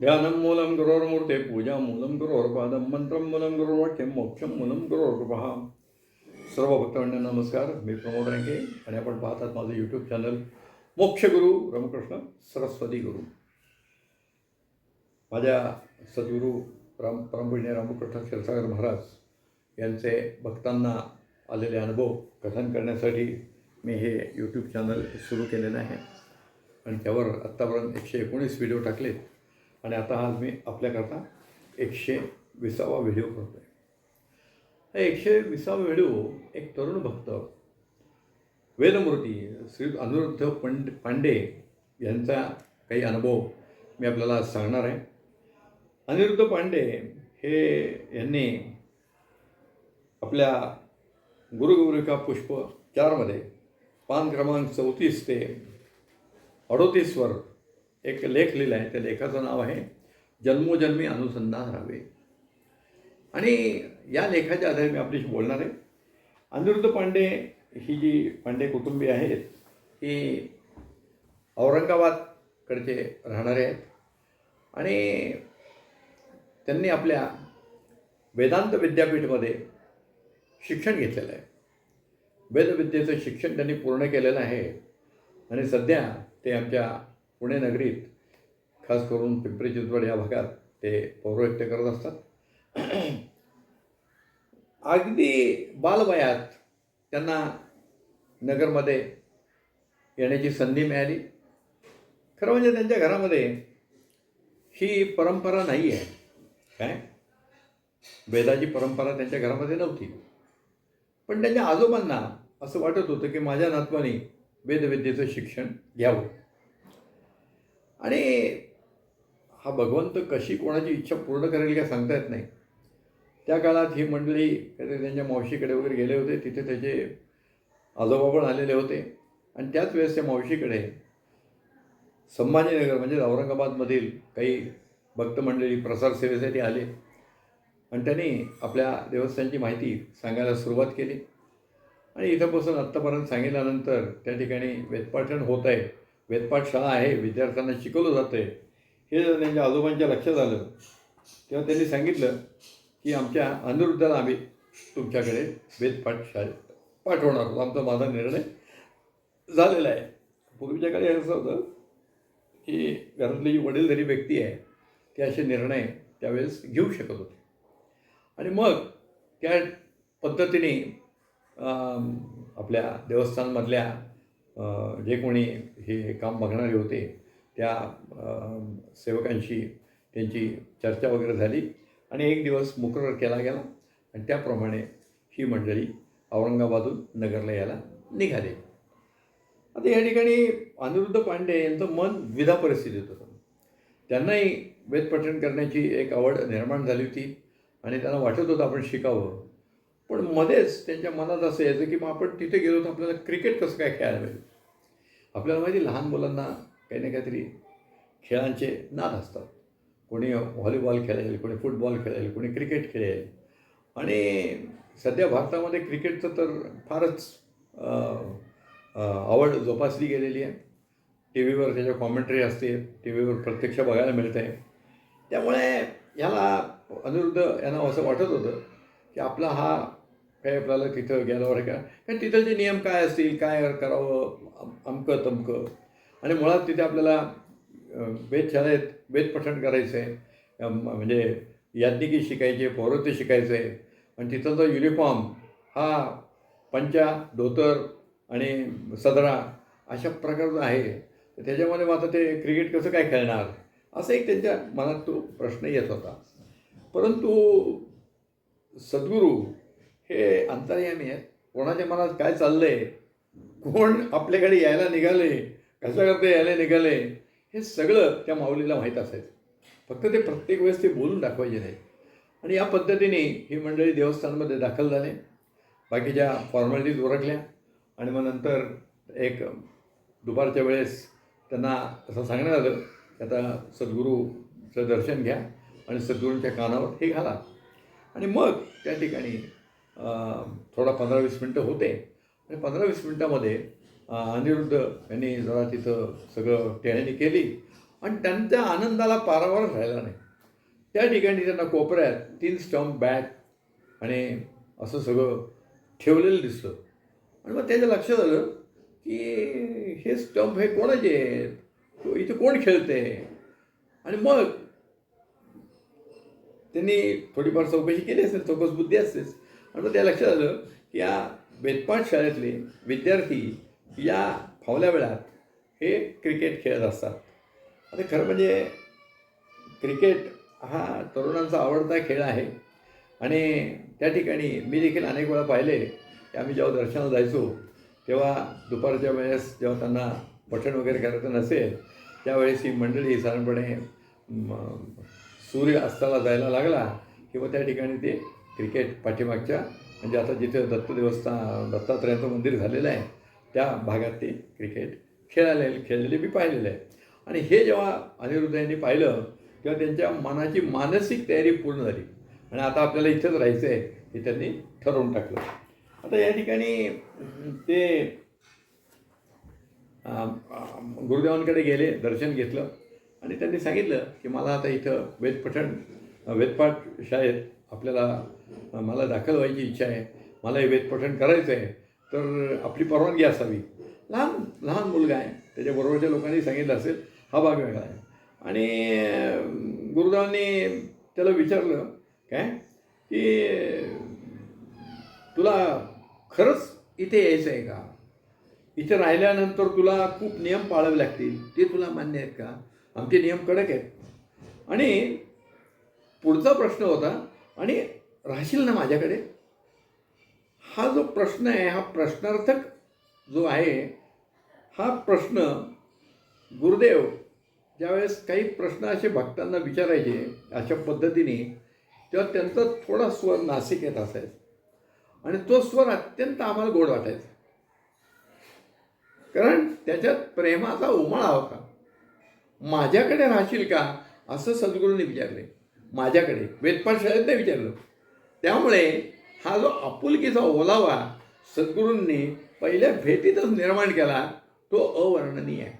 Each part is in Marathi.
ध्यानं मूलं गुरोर्मूर्ते पूजा मूलं गुरोर्पादं मंत्रं मूलं गुरुर्वाक्यं मोक्षं मूलं गुरोर्कृपः सर्व भक्तमंडळांना नमस्कार मी प्रमोद रंगे आणि आपण पाहतात माझं यूट्यूब चॅनल मोक्षगुरू रामकृष्ण सरस्वती गुरु माझ्या सद्गुरू राम परमपुण्य रामकृष्ण क्षीरसागर महाराज यांचे भक्तांना आलेले अनुभव कथन करण्यासाठी मी हे यूट्यूब चॅनल सुरू केलेलं आहे आणि त्यावर आत्तापर्यंत एकशे एकोणीस व्हिडिओ टाकलेत आणि आता आज मी आपल्याकरता एकशे विसावा व्हिडिओ करतो आहे हा एकशे विसावा व्हिडिओ एक तरुण भक्त वेदमूर्ती श्री अनिरुद्ध पंड पांडे यांचा काही अनुभव मी आपल्याला आज सांगणार आहे. अनिरुद्ध पांडे हे यांनी आपल्या गुरुगौरिका पुष्प चारमध्ये पान क्रमांक चौतीस ते अडोतीसवर एक लेख लिहिला आहे. त्या लेखाचं नाव आहे जन्मोजन्मी अनुसंधान राहावे. आणि या लेखाच्या आधारे मी आपल्याशी बोलणार आहे. अनिरुद्ध पांडे ही जी पांडे कुटुंबी आहेत ही औरंगाबादकडचे राहणारे आहेत. आणि त्यांनी आपल्या वेदांत विद्यापीठमध्ये शिक्षण घेतलेलं आहे. वेदविद्येचं शिक्षण त्यांनी पूर्ण केलेलं आहे. आणि सध्या ते आमच्या पुणे नगरीत खास करून पिंपरी चिंचवड या भागात ते पौरोहित्य करत असतात. अगदी बालवयात त्यांना नगरमध्ये येण्याची संधी मिळाली. खरं म्हणजे त्यांच्या घरामध्ये ही परंपरा नाही आहे. काय? वेदाची परंपरा त्यांच्या घरामध्ये नव्हती. पण त्यांच्या आजोबांना असं वाटत होतं की माझ्या नातवानी वेदविद्येचं शिक्षण घ्यावं. आणि हा भगवंत कशी कोणाची इच्छा पूर्ण करेल का सांगता येत नाही. त्या काळात ही मंडळी काहीतरी त्यांच्या मावशीकडे वगैरे गेले होते तिथे त्याचे आजोबा पण आलेले होते. आणि त्याच वेळेस त्या मावशीकडे संभाजीनगर म्हणजे औरंगाबादमधील काही भक्त मंडळी प्रसार सेवेसाठी आले. आणि त्यांनी आपल्या देवस्थानची माहिती सांगायला सुरुवात केली. आणि इथंपासून आत्तापर्यंत सांगितल्यानंतर त्या ठिकाणी वेदपाठण होत आहे. वेदपाठ शाळा आहे विद्यार्थ्यांना शिकवलं जातं आहे हे जर त्यांच्या आजोबांच्या लक्षात आलं तेव्हा त्यांनी सांगितलं की आमच्या अनिरुद्धाला आम्ही तुमच्याकडे वेदपाठ शाळेत पाठवणार होतो आमचा माझा निर्णय झालेला आहे. पूर्वीच्या काळी असं होतं की घरातली जी वडीलधारी व्यक्ती आहे ते असे निर्णय त्यावेळेस घेऊ शकत होते. आणि मग त्या पद्धतीने आपल्या देवस्थानमधल्या जे कोणी हे काम बघणारे होते त्या सेवकांशी त्यांची चर्चा वगैरे झाली आणि एक दिवस मुकरर केला गेला आणि त्याप्रमाणे ही मंडळी औरंगाबादहून नगरला यायला निघाले. आता या ठिकाणी अनिरुद्ध पांडे यांचं मन विधा परिस्थितीत होतं. त्यांनाही वेदपठण करण्याची एक आवड निर्माण झाली होती आणि त्यांना वाटत होतं आपण शिकावं. पण मध्येच त्यांच्या मनात असं यायचं की मग आपण तिथे गेलो तर आपल्याला क्रिकेट कसं काय खेळायला पाहिजे आपल्याला माहिती लहान मुलांना काही ना काहीतरी खेळांचे नाद असतात. कोणी व्हॉलीबॉल खेळेल कोणी फुटबॉल खेळेल कोणी क्रिकेट खेळेल आणि सध्या भारतामध्ये क्रिकेटचं तर फारच आवड जोपासली गेलेली आहे. टी व्हीवर त्याच्या कॉमेंट्री असते टी व्हीवर प्रत्यक्ष बघायला मिळते त्यामुळे ह्याला अनिरुद्ध यांना असं वाटत होतं की आपला हा काही आपल्याला तिथं गेल्यावर का? कारण तिथलचे नियम काय असतील काय करावं अमकं तमकं. आणि मुळात तिथे आपल्याला अं, वेधशाळेत वेदपठण करायचं आहे म्हणजे याज्ञिकी शिकायचे पौरत्य शिकायचं आहे आणि जो युनिफॉर्म हा पंचा धोतर आणि सदरा अशा प्रकारचा आहे. तर त्याच्यामध्ये मग आता ते क्रिकेट कसं काय खेळणार? असं एक त्यांच्या मनात तो प्रश्न येत होता. परंतु सद्गुरू हे अंतर्यामी आहेत. कोणाच्या मनात काय चाललंय? कोण आपल्याकडे यायला निघाले? कसं करता यायला निघाले? हे सगळं त्या माऊलीला माहीत असायचं. फक्त ते प्रत्येक वेळेस ते बोलून दाखवायचे नाही. आणि या पद्धतीने ही मंडळी देवस्थानमध्ये दाखल झाले. बाकीच्या फॉर्मॅलिटीज ओळखल्या आणि मग नंतर एक दुपारच्या वेळेस त्यांना असं सांगण्यात आलं की आता सद्गुरूचं दर्शन घ्या. आणि सद्गुरूंच्या कानावर हे घाला. आणि मग त्या ठिकाणी थोडा पंधरा वीस मिनटं होते. आणि पंधरा वीस मिनटामध्ये अनिरुद्ध यांनी जरा तिथं सगळं टेहणी केली. आणि त्यांच्या आनंदाला पारावार राहिला नाही. त्या ठिकाणी त्यांना कोपऱ्यात तीन स्टंप बॅट आणि असं सगळं ठेवलेलं दिसलं. आणि मग त्याच्या लक्षात आलं की हे स्टंप हे कोणाचे आहेत? इथे कोण खेळते आणि मग त्यांनी थोडीफार चौकशी केली असेल चौकस बुद्धी असतेच आणि मग त्या लक्षात आलं की या बेतपाट शाळेतले विद्यार्थी या फावल्या वेळात हे क्रिकेट खेळत असतात. आता खरं म्हणजे क्रिकेट हा तरुणांचा आवडता खेळ आहे. आणि त्या ठिकाणी मी देखील अनेक वेळा पाहिले की आम्ही जेव्हा दर्शनाला जायचो तेव्हा दुपारच्या वेळेस जेव्हा त्यांना पठण वगैरे करायचं नसेल त्यावेळेस ही मंडळी साधारणपणे सूर्य अस्ताला जायला लागला किंवा त्या ठिकाणी ते क्रिकेट पाठीमागच्या म्हणजे आता जिथे दत्त देवस्थान दत्तात्रयांचं मंदिर झालेलं आहे त्या भागात ते क्रिकेट खेळायला खेळलेले मी पाहिलेलं आहे. आणि हे जेव्हा अनिरुद्ध यांनी पाहिलं तेव्हा त्यांच्या मनाची मानसिक तयारी पूर्ण झाली. आणि आता आपल्याला इथंच राहायचं आहे हे त्यांनी ठरवून टाकलं. आता या ठिकाणी ते गुरुदेवांकडे गेले दर्शन घेतलं. आणि त्यांनी सांगितलं की मला आता इथं वेदपठण वेदपाठ शाळेत आपल्याला मला दाखल व्हायची इच्छा आहे मला हे वेदपठण करायचं आहे तर आपली परवानगी असावी. लहान लहान मुलगा आहे. त्याच्याबरोबरच्या लोकांनी सांगितलं असेल हा भाग वेगळा आहे. आणि गुरुदेवांनी त्याला विचारलं काय? की तुला खरंच इथे यायचं आहे का? इथे राहिल्यानंतर तुला खूप नियम पाळावे लागतील ते तुला मान्य आहेत का? आमचे नियम कडक आहेत. आणि पुढचा प्रश्न होता आणि राहशील ना माझ्याकडे? हा जो प्रश्न आहे हा प्रश्नार्थक जो आहे हा प्रश्न गुरुदेव ज्यावेळेस काही प्रश्न असे भक्तांना विचारायचे अशा पद्धतीने तेव्हा त्यांचा थोडा स्वर नासिक येत असायचा. आणि तो स्वर अत्यंत आम्हाला गोड वाटायचा. कारण त्याच्यात प्रेमाचा उमाळा होता. माझ्याकडे राहशील का? असं सद्गुरूंनी विचारले. माझ्याकडे. वेदपाठ शाळेत नाही विचारलं. त्यामुळे हा जो आपुलकीचा ओलावा सद्गुरूंनी पहिल्या भेटीतच निर्माण केला तो अवर्णनीय आहे.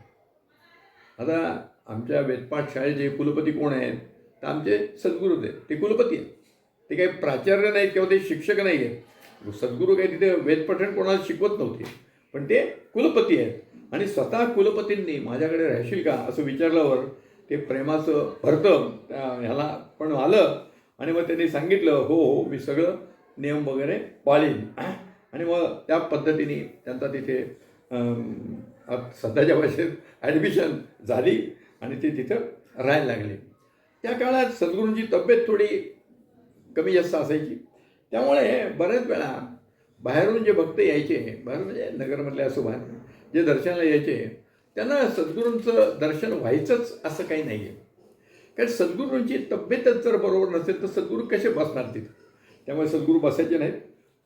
आता आमच्या वेदपाठ शाळेचे कुलपती कोण आहेत तर आमचे सद्गुरूच आहेत ते कुलपती आहेत. ते काही प्राचार्य नाहीत किंवा ते शिक्षक नाही आहेत सद्गुरू काही तिथे वेदपठण कोणाला शिकवत नव्हते. पण ते कुलपती आहेत. आणि स्वतः कुलपतींनी माझ्याकडे राहशील का असं विचारल्यावर ते प्रेमाचं भरतं ह्याला पण आलं. आणि मग त्यांनी सांगितलं हो हो मी सगळं नियम वगैरे पाळीन. आणि मग त्या पद्धतीने त्यांचा तिथे सध्याच्या भाषेत ॲडमिशन झाली आणि ते तिथं राहायला लागले. त्या काळात सद्गुरूंची तब्येत थोडी कमी जास्त असायची. त्यामुळे बऱ्याच वेळा बाहेरून जे भक्त यायचे बाहेर म्हणजे नगरमधले असो बाहेर जे दर्शनाला यायचे त्यांना सद्गुरूंचं दर्शन व्हायचंच असं काही नाही आहे कारण सद्गुरूंची तब्येतच जर बरोबर नसेल तर सद्गुरू कसे बसणार तिथे? त्यामुळे सद्गुरू बसायचे नाहीत.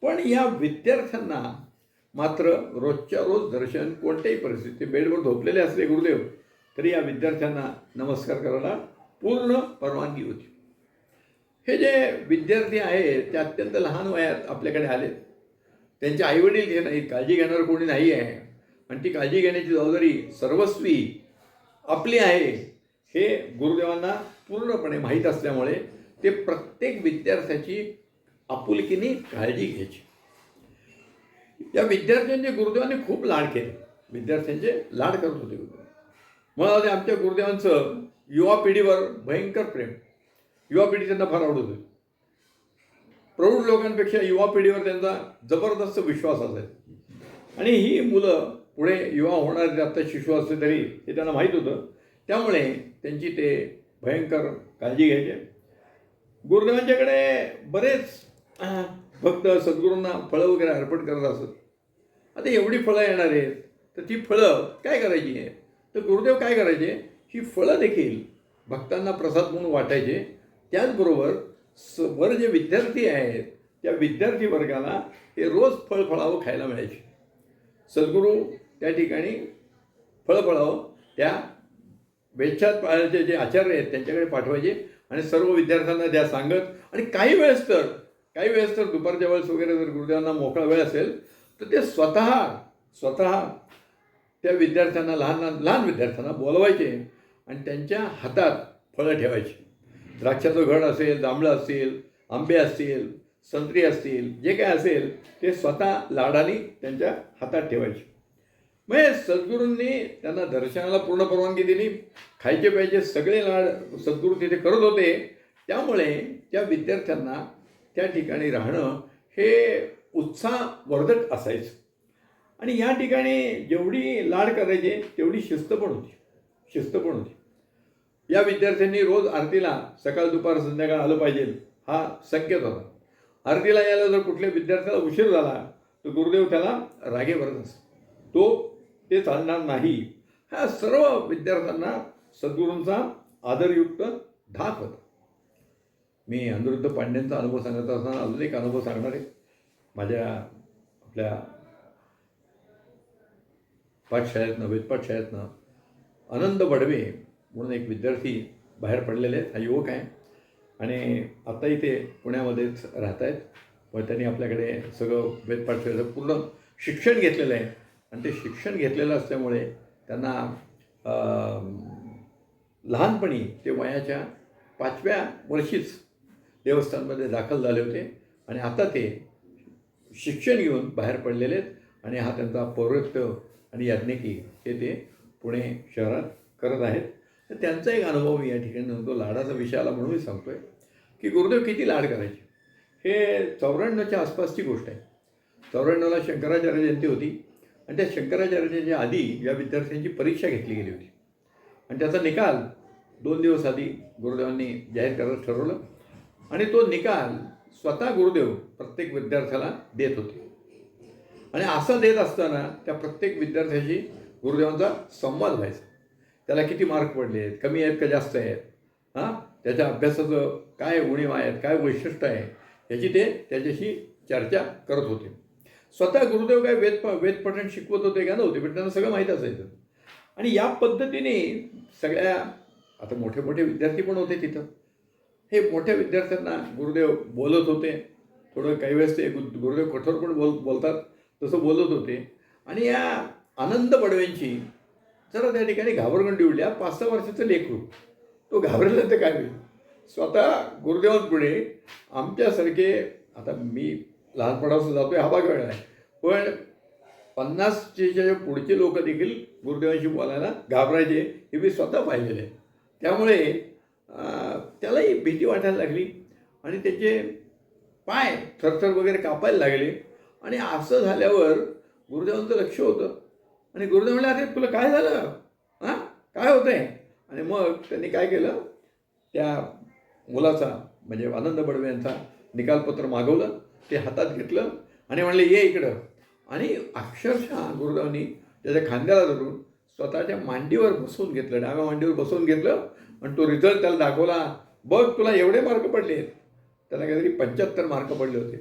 पण या विद्यार्थ्यांना मात्र रोजच्या रोज दर्शन कोणत्याही परिस्थितीत बेडवर झोपलेले असले गुरुदेव तरी या विद्यार्थ्यांना नमस्कार करायला पूर्ण परवानगी होती. हे जे विद्यार्थी आहेत ते अत्यंत लहान वयात आपल्याकडे आले त्यांचे आईवडील घे नाहीत काळजी घेणारं कोणी नाही आहे आणि ती काळजी घेण्याची जबाबदारी सर्वस्वी आपली आहे हे गुरुदेवांना पूर्णपणे माहीत असल्यामुळे ते प्रत्येक विद्यार्थ्याची आपुलकीने काळजी घ्यायची. या विद्यार्थ्यांचे गुरुदेवांनी खूप लाड केले. विद्यार्थ्यांचे लाड करत होते गुरुदेव. मला आमच्या गुरुदेवांचं युवा पिढीवर भयंकर प्रेम. युवा पिढी त्यांना फार आवडत होती. प्रौढ लोकांपेक्षा युवा पिढीवर त्यांचा जबरदस्त विश्वास असायचा. आणि ही मुलं पुढे युवा होणार आत्ता शिशू असले तरी हे त्यांना माहीत होतं. त्यामुळे त्यांची ते भयंकर काळजी घ्यायचे. गुरुदेवांच्याकडे बरेच भक्त सद्गुरूंना फळं वगैरे अर्पण करत असत. आता एवढी फळं येणार आहेत तर ती फळं काय करायची आहे तर गुरुदेव काय करायचे? ही फळं देखील भक्तांना प्रसाद म्हणून वाटायचे. त्याचबरोबर स वर जे विद्यार्थी आहेत त्या विद्यार्थी वर्गाला हे रोज फळ फळावं खायला मिळायचे. सद्गुरू त्या ठिकाणी फळं फळावं त्या वेच्छात पाळायचे जे आचार्य आहेत त्यांच्याकडे पाठवायचे आणि सर्व विद्यार्थ्यांना द्या सांगत आणि काही वेळेस तर काही वेळेस तर दुपारच्या वेळेस वगैरे जर गुरुदेवांना मोकळा वेळ असेल तर ते स्वतः स्वतः त्या विद्यार्थ्यांना लहान लहान लहान विद्यार्थ्यांना बोलवायचे आणि त्यांच्या हातात फळं ठेवायची. द्राक्षाचं घड असेल जांभळं असेल आंबे असतील संत्री असतील जे काय असेल ते स्वतः लाडाने त्यांच्या हातात ठेवायचे. म्हणजे सद्गुरूंनी त्यांना दर्शनाला पूर्ण परवानगी दिली. खायचे प्यायचे सगळे लाड सद्गुरू तिथे करत होते. त्यामुळे त्या विद्यार्थ्यांना त्या ठिकाणी राहणं हे उत्साहवर्धक असायचं. आणि या ठिकाणी जेवढी लाड करायचे तेवढी शिस्त पण होती. शिस्त पण होती. या विद्यार्थ्यांनी रोज आरतीला सकाळ दुपार संध्याकाळ आलं पाहिजे. हा संकेत होता. आरतीला यायला जर कुठल्या विद्यार्थ्याला उशीर झाला तर गुरुदेव त्याला रागे भरत असतो. तो ते चालणार नाही. हा सर्व विद्यार्थ्यांना सद्गुरूंचा आदरयुक्त धाक होता. मी अनिरुद्ध पांड्यांचा अनुभव सांगत असताना अजून एक अनुभव सांगणार आहे. माझ्या आपल्या पाठशाळेतनं वेदपाठशाळेतनं आनंद बडवे म्हणून एक विद्यार्थी बाहेर पडलेले आहेत. हा युवक आहे. आणि आता इथे पुण्यामध्येच राहत आहेत व त्यांनी आपल्याकडे सगळं वेदपाठशाळेचं पूर्ण शिक्षण घेतलेलं आहे. आणि ते शिक्षण घेतलेलं असल्यामुळे त्यांना लहानपणी ते वयाच्या पाचव्या वर्षीच देवस्थानमध्ये दाखल झाले होते आणि आता ते शिक्षण घेऊन बाहेर पडलेले आहेत आणि हा त्यांचा पौरत्व आणि याज्ञिकी हे ते पुणे शहरात करत आहेत. तर त्यांचा एक अनुभव मी या ठिकाणी सांगतो. लाडाचा विषय आला म्हणून मी सांगतो आहे की गुरुदेव किती लाड करायचे? हे चौऱ्याण्णवच्या आसपासची गोष्ट आहे. चौऱ्याण्णवला शंकराचार्य जयंती होती. आणि त्या शंकराचार्याच्या आधी या विद्यार्थ्यांची परीक्षा घेतली गेली होती. आणि त्याचा निकाल दोन दिवस आधी गुरुदेवांनी जाहीर करायचं ठरवलं आणि तो निकाल स्वतः गुरुदेव प्रत्येक विद्यार्थ्याला देत होते. आणि असं देत असताना त्या प्रत्येक विद्यार्थ्याशी गुरुदेवांचा संवाद व्हायचा. त्याला किती मार्क पडले आहेत कमी आहेत का जास्त आहेत? हां? त्याच्या अभ्यासाचं काय उणीव आहेत काय वैशिष्ट्य आहे? याची ते त्याच्याशी चर्चा करत होते. स्वतः गुरुदेव काय वेद वेद पठण शिकवत होते का नव्हते पण त्यांना सगळं माहीत असायचं. आणि या पद्धतीने सगळ्या आता मोठे मोठे विद्यार्थी पण होते तिथं. हे मोठ्या विद्यार्थ्यांना गुरुदेव बोलत होते. थोडं काही वेळेस ते गुरुदेव कठोर पण बोल बोलतात तसं बोलत होते. आणि या आनंद बडव्यांची जरा त्या ठिकाणी घाबरगंडी उडल्या पाच सहा वर्षाचं लेकरू. तो घाबरला तर काय होईल? स्वतः गुरुदेवांपुढे आमच्यासारखे आता मी लहानपणापासून जातोय हा भाग वेगळा आहे. पण पन्नासच्या पुढचे लोक देखील गुरुदेवांशी बोलायला घाबरायचे हे मी स्वतः पाहिलेले आहे. त्यामुळे त्यालाही भीती वाटायला लागली आणि त्याचे पाय थरथर वगैरे कापायला लागले. आणि असं झाल्यावर गुरुदेवांचं लक्ष होतं. आणि गुरुदेव म्हणले अरे तुला काय झालं? हां? काय होतं आहे आणि मग त्यांनी काय केलं? त्या मुलाचा म्हणजे आनंद बडवे यांचा निकालपत्र मागवलं. ते हातात घेतलं आणि म्हणले ये इकडं. आणि अक्षरशः गुरुदेवांनी त्याच्या खांद्याला धरून स्वतःच्या मांडीवर बसवून घेतलं डाव्या मांडीवर बसवून घेतलं आणि तो रिझल्ट त्याला दाखवला. बघ तुला एवढे मार्क पडले. आहेत त्याला काहीतरी पंच्याहत्तर मार्क पडले होते.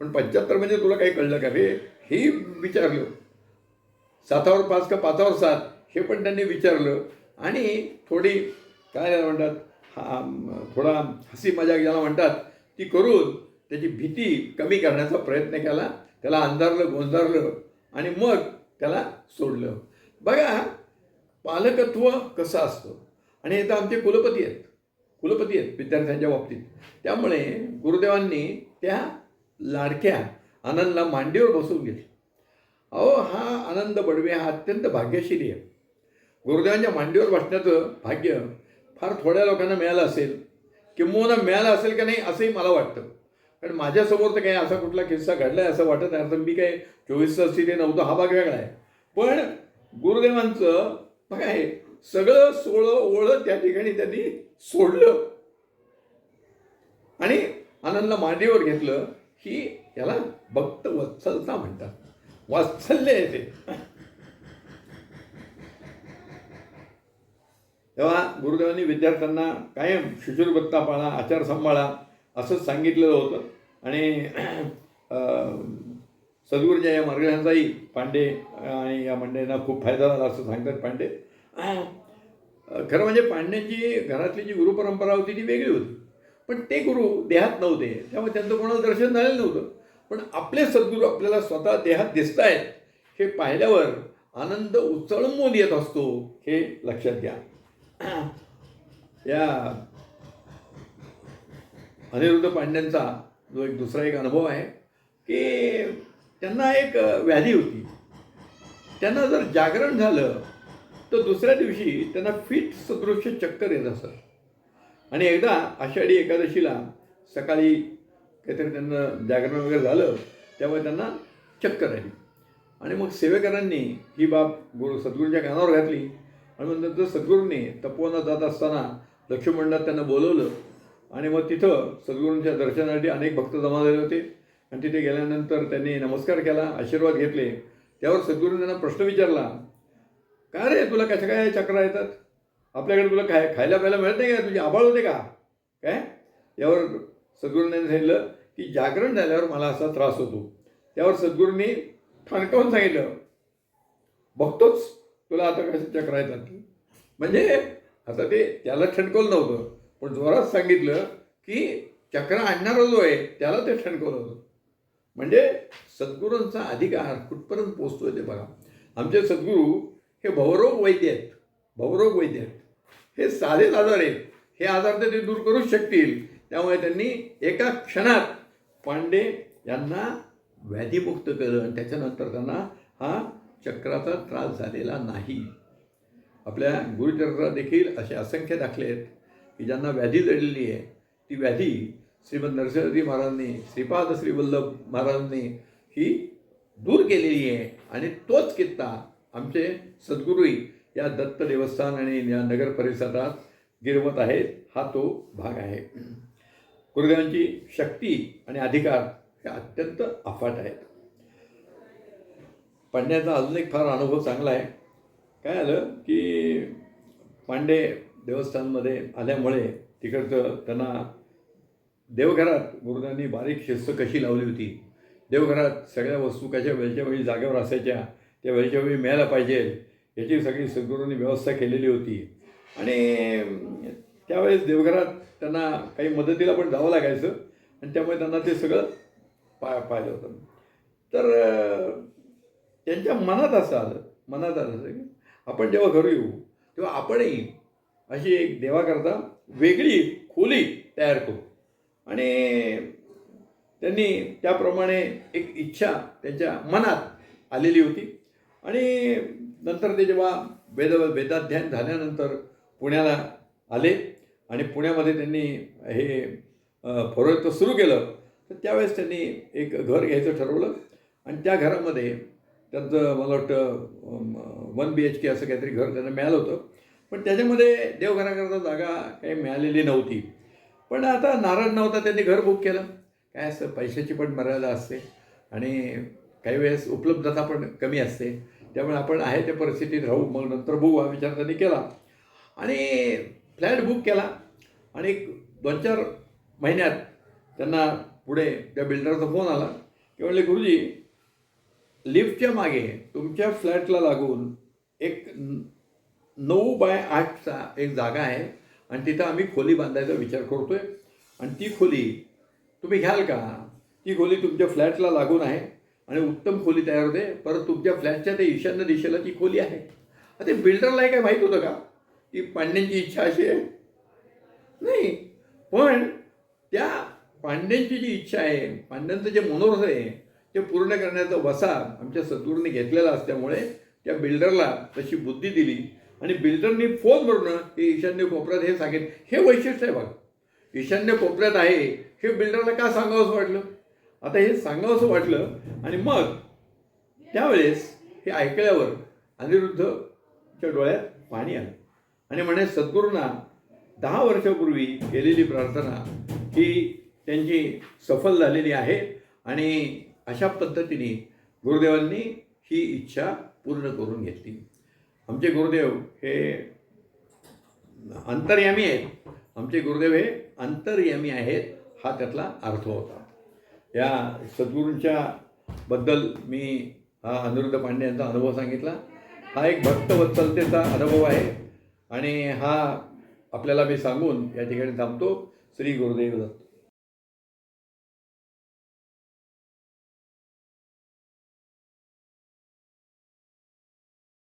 पण पंच्याहत्तर म्हणजे तुला काही कळलं का? रे हेही विचारलं. सातावर पाच का पाचावर सात? हे पण त्यांनी विचारलं. आणि थोडी काय म्हणतात हा थोडा हसी मजाक ज्याला म्हणतात ती करून त्याची भीती कमी करण्याचा प्रयत्न केला त्याला अंधारलं गोंधारलं आणि मग त्याला सोडलं. बघा पालकत्व कसं असतं? आणि हे तर आमचे कुलपती आहेत. कुलपती आहेत विद्यार्थ्यांच्या बाबतीत. त्यामुळे गुरुदेवांनी त्या लाडक्या आनंदला मांडीवर बसवून घेतलं. अहो हा आनंद बडवे हा अत्यंत भाग्यशीली आहे. गुरुदेवांच्या मांडीवर बसण्याचं भाग्य फार थोड्या लोकांना मिळालं असेल. किंबहुना मिळालं असेल का नाही असंही मला वाटतं. कारण माझ्यासमोर तर काही असा कुठला किस्सा घडला आहे असं वाटत नाही. तर मी काय चोवीस तास तिथे नव्हतं हा भाग वेगळा आहे. पण गुरुदेवांचं काय सगळं सोळं ओळं त्या ठिकाणी त्यांनी सोडलं. आणि आनंदला मांडीवर घेतलं ही याला भक्त वत्सलता म्हणतात. वात्सल्य आहे तेव्हा गुरुदेवांनी विद्यार्थ्यांना कायम शिशुरबत्ता पाळा आचार सांभाळा असंच सांगितलेलं होतं. आणि अं, सद्गुरूच्या या मार्गदर्शनाचाही पांडे आणि या मंडळींना खूप फायदा झाला असं सांगतात पांडे. खरं म्हणजे पांड्यांची घरातली जी गुरुपरंपरा होती ती वेगळी होती. पण ते गुरु देहात नव्हते त्यामुळे त्यांचं कोणाला दर्शन झालेलं नव्हतं. पण आपले सद्गुरू आपल्याला स्वतः देहात दिसत आहेत हे पाहिल्यावर आनंद उचळून येत असतो हे लक्षात घ्या. या अनिरुद्ध पांड्यांचा जो एक दुसरा एक अनुभव आहे की त्यांना एक व्याधी होती. त्यांना जर जागरण झालं तर दुसऱ्या दिवशी त्यांना फिट सदृश्य चक्कर येत असत. आणि एकदा आषाढी एकादशीला सकाळी काहीतरी त्यांना जागरण वगैरे झालं त्यामुळे त्यांना चक्कर आली. आणि मग सेवेकरांनी ही बाब गुरु सद्गुरूंच्या कानावर घातली. आणि मग नंतर सद्गुरूंनी तपोवनात जात असताना लक्ष्मणनाथ त्यांना बोलवलं आणि मग तिथं सद्गुरूंच्या दर्शनासाठी अनेक भक्त जमा झाले होते. आणि तिथे गेल्यानंतर त्यांनी नमस्कार केला आशीर्वाद घेतले. त्यावर सद्गुरूंनी त्यांना प्रश्न विचारला काय रे तुला कशा काय चक्र येतात? आपल्याकडे तुला काय खायला प्यायला मिळत नाही का? तुझी आबाळ होते का? काय? यावर सद्गुरूंनी सांगितलं की जागरण झाल्यावर मला असा त्रास होतो. त्यावर सद्गुरूंनी ठणकावून सांगितलं बघतोच तुला आता कसं चक्र येतात. म्हणजे आता ते त्याला ठणकवलं नव्हतं. पण जोरात सांगितलं की चक्र आणणारा जो आहे त्याला ते ठणकवलं होतं. म्हणजे सद्गुरूंचा अधिकार कुठपर्यंत पोचतोय ते बघा. आमचे सद्गुरू हे भवरोग वैद्य आहेत. भवरोग वैद्य आहेत. हे साधेच आजार आहेत. हे आजार तर ते दूर करूच शकतील. त्यामुळे त्यांनी एका क्षणात पांडे यांना व्याधीमुक्त केलं आणि त्याच्यानंतर त्यांना हा चक्राचा त्रास झालेला नाही. आपल्या गुरुचरित्रात देखील असे असंख्य दाखले आहेत. की ज्यांना व्याधी जडलेली आहे ती व्याधी श्रीमंत नरसिंहजी महाराजांनी श्रीपाद श्री वल्लभ महाराजांनी ही दूर केलेली आहे आणि तोच कित्ता आमचे सद्गुरूही या दत्त देवस्थान आणि या नगर परिसरात गिरवत आहेत. हा तो भाग आहे. गुरुदेवांची शक्ती आणि अधिकार हे अत्यंत अफाट आहेत. पांड्याचा अजून एक फार अनुभव चांगला आहे. काय आलं की पांडे देवस्थानमध्ये आल्यामुळे तिकडचं त्यांना देवघरात गुरुदांनी बारीक शिस्त कशी लावली होती. देवघरात सगळ्या वस्तू कशा वेळच्या वेळी जागेवर असायच्या त्या वेळच्या वेळी मिळायला पाहिजे याची सगळी सद्गुरूंनी व्यवस्था केलेली होती. आणि त्यावेळेस देवघरात त्यांना काही मदतीला पण जावं लागायचं आणि त्यामुळे त्यांना ते सगळं पा पाहिलं होतं. तर त्यांच्या मनात असं आलं मनात आलं की आपण जेव्हा घरी येऊ तेव्हा आपणही अशी एक देवाकरता वेगळी खोली तयार करू. आणि त्यांनी त्याप्रमाणे एक इच्छा त्यांच्या मनात आलेली होती. आणि नंतर ते जेव्हा वेद वेदाध्ययन झाल्यानंतर पुण्याला आले आणि पुण्यामध्ये त्यांनी हे फरोयत्व सुरू केलं तर त्यावेळेस त्यांनी एक घर घ्यायचं ठरवलं. आणि त्या घरामध्ये त्यांचं मला वाटतं वन बी एच के असं काहीतरी घर त्यांना मिळालं होतं. पण त्याच्यामध्ये देवघराकरता जागा काही मिळालेली नव्हती. पण आता नाराज नव्हता त्यांनी घर बुक केलं. काय असं पैशाची पण मर्यादा असते आणि काही वेळेस उपलब्धता पण कमी असते. त्यामुळे आपण आहे त्या परिस्थितीत राहू. मग नंतर बघू हा विचार त्यांनी केला. आणि फ्लॅट बुक केला. आणि दोन चार महिन्यात त्यांना पुढे त्या बिल्डरचा फोन आला. की म्हणले गुरुजी लिफ्टच्या मागे तुमच्या फ्लॅटला लागून एक नऊ बाय आठचा एक जागा आहे. आणि तिथं आम्ही खोली बांधायचा विचार करतोय. आणि ती खोली तुम्ही घ्याल का? ती खोली तुमच्या फ्लॅटला लागून आहे. आणि उत्तम खोली तयार होते. परत तुमच्या फ्लॅटच्या ते ईशान्य दिशेला ती खोली आहे. आता बिल्डरला काय माहीत होतं का? की पांड्यांची इच्छा अशी आहे. नाही. पण त्या पांड्यांची जी इच्छा आहे पांड्यांचं जे मनोरथ आहे ते पूर्ण करण्याचा वसा आमच्या सतुरने घेतलेला असल्यामुळे त्या बिल्डरला तशी बुद्धी दिली. आणि बिल्डरनी फोन भरून हे ईशान्य कोपऱ्यात हे सांगेल हे वैशिष्ट्य आहे बघा. ईशान्य कोपऱ्यात आहे हे बिल्डरला का सांगावं असं वाटलं? आता हे सांगावं असं वाटलं आणि मग त्यावेळेस हे ऐकल्यावर अनिरुद्धच्या डोळ्यात पाणी आलं. आणि म्हणे सद्गुरूंना दहा वर्षापूर्वी केलेली प्रार्थना ही त्यांची सफल झालेली आहे आणि अशा पद्धतीने गुरुदेवांनी ही इच्छा पूर्ण करून घेतली. आमचे गुरुदेव हे अंतर्यामी आहेत. आमचे गुरुदेव हे अंतर्यामी आहेत हा त्यातला अर्थ होता. या सद्गुरूंच्या बद्दल मी हा अनिरुद्ध पांडे यांचा अनुभव सांगितला. हा एक भक्तवत्सलतेचा अनुभव आहे आणि हा आपल्याला मी सांगून या ठिकाणी थांबतो. श्री गुरुदेव दत्त.